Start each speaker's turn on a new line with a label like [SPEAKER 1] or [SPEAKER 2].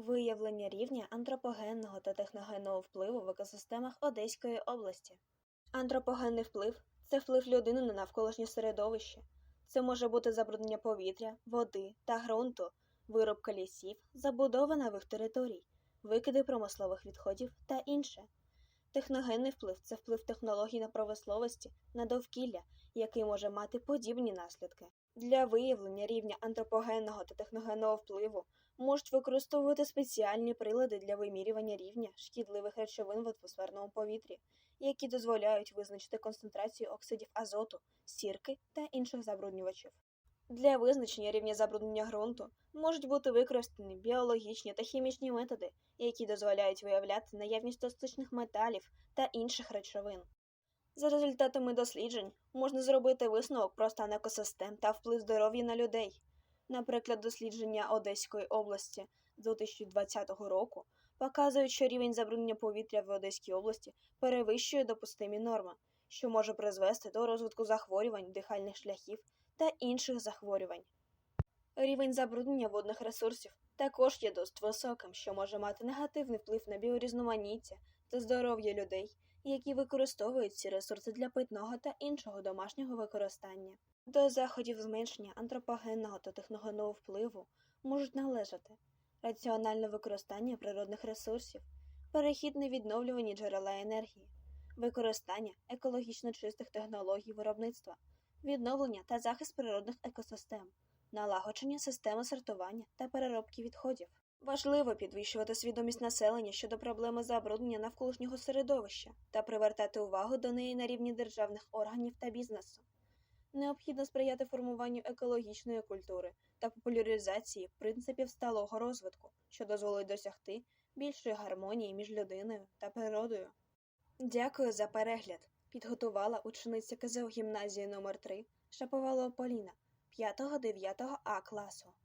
[SPEAKER 1] Виявлення рівня антропогенного та техногенного впливу в екосистемах Одеської області. Антропогенний вплив це вплив людини на навколишнє середовище. Це може бути забруднення повітря, води та ґрунту, виробка лісів, забудова нових територій, викиди промислових відходів та інше. Техногенний вплив це вплив технологій на промисловості, на довкілля, який може мати подібні наслідки. Для виявлення рівня антропогенного та техногенного впливу можуть використовувати спеціальні прилади для вимірювання рівня шкідливих речовин в атмосферному повітрі, які дозволяють визначити концентрацію оксидів азоту, сірки та інших забруднювачів. Для визначення рівня забруднення ґрунту можуть бути використані біологічні та хімічні методи, які дозволяють виявляти наявність токсичних металів та інших речовин. За результатами досліджень можна зробити висновок про стан екосистем та вплив здоров'я на людей. Наприклад, дослідження Одеської області з 2020 року показують, що рівень забруднення повітря в Одеській області перевищує допустимі норми, що може призвести до розвитку захворювань дихальних шляхів та інших захворювань. Рівень забруднення водних ресурсів також є досить високим, що може мати негативний вплив на біорізноманіття та здоров'я людей, які використовують ці ресурси для питного та іншого домашнього використання. До заходів зменшення антропогенного та техногенного впливу можуть належати раціональне використання природних ресурсів, перехід на відновлювані джерела енергії, використання екологічно чистих технологій виробництва, відновлення та захист природних екосистем, налагодження системи сортування та переробки відходів. Важливо підвищувати свідомість населення щодо проблеми забруднення навколишнього середовища та привертати увагу до неї на рівні державних органів та бізнесу. Необхідно сприяти формуванню екологічної культури та популяризації принципів сталого розвитку, що дозволить досягти більшої гармонії між людиною та природою. Дякую за перегляд. Підготувала учениця КЗУ гімназії номер 3 Шаповалова Поліна 5-9 А класу.